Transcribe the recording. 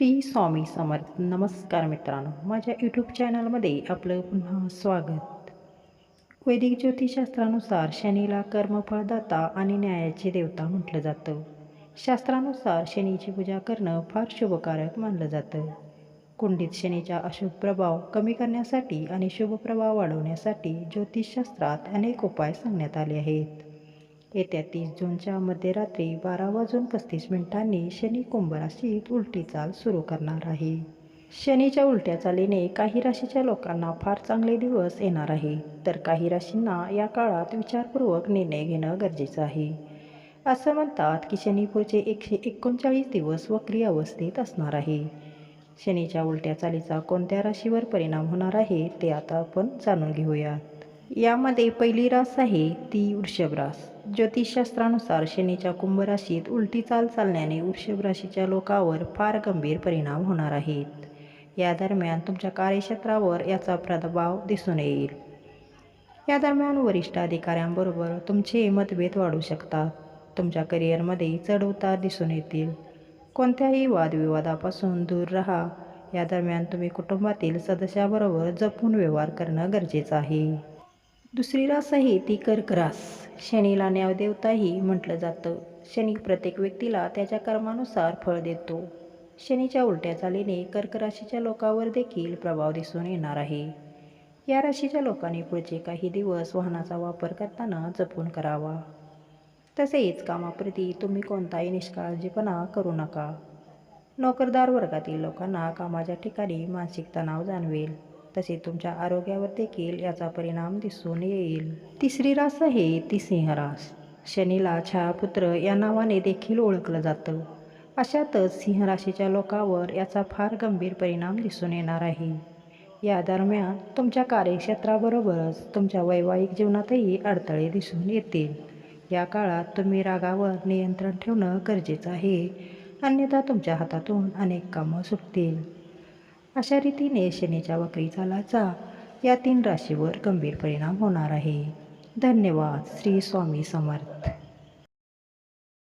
श्री स्वामी समर्थ. नमस्कार मित्रांनो. माझ्या यूट्यूब चॅनलमध्ये आपलं पुन्हा स्वागत. वैदिक ज्योतिषशास्त्रानुसार शनीला कर्मफळदाता आणि न्यायाची देवता म्हटलं जातं. शास्त्रानुसार शनीची पूजा करणं फार शुभकारक मानलं जातं. कुंडीत शनीचा अशुभ प्रभाव कमी करण्यासाठी आणि शुभ प्रभाव वाढवण्यासाठी ज्योतिषशास्त्रात अनेक उपाय सांगण्यात आले आहेत. येत्या तीस जूनच्या मध्यरात्री बारा वाजून पस्तीस मिनिटांनी शनी कुंभ राशीत उलटी चाल सुरू करणार आहे. शनीच्या उलट्या चालीने काही राशीच्या लोकांना फार चांगले दिवस येणार आहे. तर काही राशींना या काळात विचारपूर्वक निर्णय घेणं गरजेचं आहे. असं म्हणतात की शनी पुढचे एकशे एकोणचाळीस दिवस वक्री अवस्थेत असणार आहे. शनीच्या उलट्या चालीचा कोणत्या राशीवर परिणाम होणार आहे ते आता आपण जाणून घेऊयात यामध्ये पहिली रास आहे ती वृषभ रास. ज्योतिषशास्त्रानुसार शनीच्या कुंभराशीत उलटी चाल चालण्याने वृषभ राशीच्या लोकांवर फार गंभीर परिणाम होणार आहेत. या दरम्यान तुमच्या कार्यक्षेत्रावर याचा प्रभाव दिसून येईल. या दरम्यान वरिष्ठ अधिकाऱ्यांबरोबर तुमचे मतभेद वाढू शकतात. तुमच्या करिअरमध्ये चढउतार दिसून येतील. कोणत्याही वादविवादापासून दूर राहा. या दरम्यान तुम्ही कुटुंबातील सदस्याबरोबर जपून व्यवहार करणं गरजेचं आहे. दुसरी रास आहे ती कर्क रास शनीला न्यावदेवताही म्हटलं जातं. शनी प्रत्येक व्यक्तीला त्याच्या कर्मानुसार फळ देतो. शनीच्या उलट्या चालीने कर्क राशीच्या लोकांवर देखील प्रभाव दिसून येणार आहे. या राशीच्या लोकांनी पुढचे काही दिवस वाहनाचा वापर करताना जपून करावा. तसेच कामाप्रती तुम्ही कोणताही निष्काळजीपणा करू नका. नोकरदार वर्गातील लोकांना कामाच्या ठिकाणी मानसिक तणाव जाणवेल. तसे तुमच्या आरोग्यावर देखील याचा परिणाम दिसून येईल. तिसरी रास आहे ती सिंहरास. शनीला छायापुत्र या नावाने देखील ओळखलं जातं. अशातच सिंह राशीच्या लोकांवर याचा फार गंभीर परिणाम दिसून येणार आहे. या दरम्यान तुमच्या कार्यक्षेत्राबरोबरच तुमच्या वैवाहिक जीवनातही अडथळे दिसून येतील. या काळात तुम्ही रागावर नियंत्रण ठेवणं गरजेचं आहे. अन्यथा तुमच्या हातातून अनेक कामं सुटतील. अशा रीतीने शनीच्या वक्री चालाचा या तीन राशीवर गंभीर परिणाम होणार आहे. धन्यवाद. श्री स्वामी समर्थ.